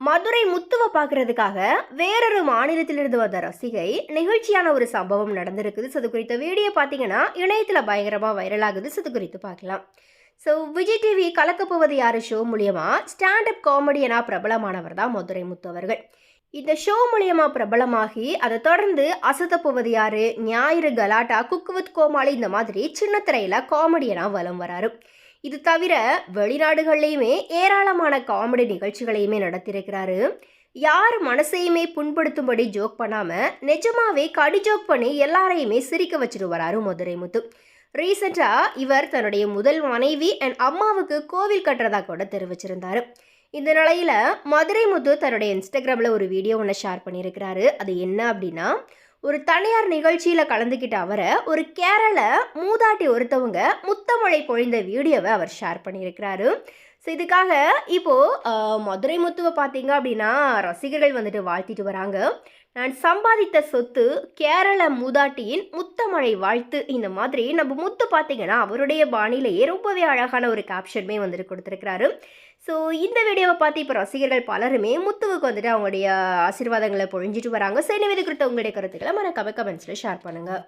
மதுரை முத்துவை பார்க்கறதுக்காக வேறொரு மாநிலத்திலிருந்து வந்த ரசிகை நிகழ்ச்சியான ஒரு சம்பவம் நடந்திருக்குது. ஸோ அது குறித்த வீடியோ பார்த்தீங்கன்னா இணையத்தில் பயங்கரமாக வைரலாகுது ஸோ அது குறித்து பார்க்கலாம். ஸோ விஜய் டிவி கலக்கப்போவது யார்? ஷோ மூலியமா ஸ்டாண்டப் காமெடியனாக பிரபலமானவர் தான் மதுரை முத்து அவர்கள். இந்த ஷோ மூலியமாக பிரபலமாகி அதை தொடர்ந்து அசத்தப்போவது போவது யாரு? ஞாயிறு கலாட்டா குக் வித் கோமாளி இந்த மாதிரி சின்ன திரையில் காமெடியனாக வலம் வராரு. இது தவிர வெளிநாடுகள்லையுமே ஏராளமான காமெடி நிகழ்ச்சிகளையுமே நடத்தியிருக்கிறாரு. யார் மனசையுமே புண்படுத்தும்படி ஜோக் பண்ணாமல் நிஜமாவே கடி ஜோக் பண்ணி எல்லாரையுமே சிரிக்க வச்சுட்டு வராரு மதுரை முத்து. ரீசெண்டாக இவர் தன்னுடைய முதல் மனைவி அண்ட் அம்மாவுக்கு கோவில் கட்டுறதா கூட தெரிவிச்சிருந்தாரு. இந்த நிலையில் மதுரை முத்து தன்னுடைய இன்ஸ்டாகிராமில் ஒரு வீடியோ ஒன்று ஷேர் பண்ணியிருக்கிறாரு. அது என்ன அப்படின்னா ஒரு தனியார் நிகழ்ச்சியில் கலந்துக்கிட்ட அவரை ஒரு கேரள மூதாட்டி ஒருத்தவங்க முத்தமழை பொழிந்த வீடியோவை அவர் ஷேர் பண்ணியிருக்கிறாரு. ஸோ இதுக்காக இப்போது மதுரை முத்துவை பார்த்தீங்க அப்படின்னா ரசிகர்கள் வந்துட்டு வாழ்த்திட்டு வராங்க. நான் சம்பாதித்த சொத்து கேரள மூதாட்டியின் முத்தமழை வாழ்த்து இந்த மாதிரி நம்ம முத்து பார்த்தீங்கன்னா அவருடைய பாணியிலேயே ரொம்பவே அழகான ஒரு கேப்ஷனுமே வந்துட்டு கொடுத்துருக்கிறாரு. ஸோ இந்த வீடியோவை பார்த்து இப்போ ரசிகர்கள் பலருமே முத்துவுக்கு வந்துட்டு அவங்களுடைய ஆசீர்வாதங்களை பொழிஞ்சிட்டு வராங்க. ஸோ எனவே குறித்த உங்களுடைய கருத்துக்களை மறக்காம கமெண்ட்ஸில் ஷேர் பண்ணுங்கள்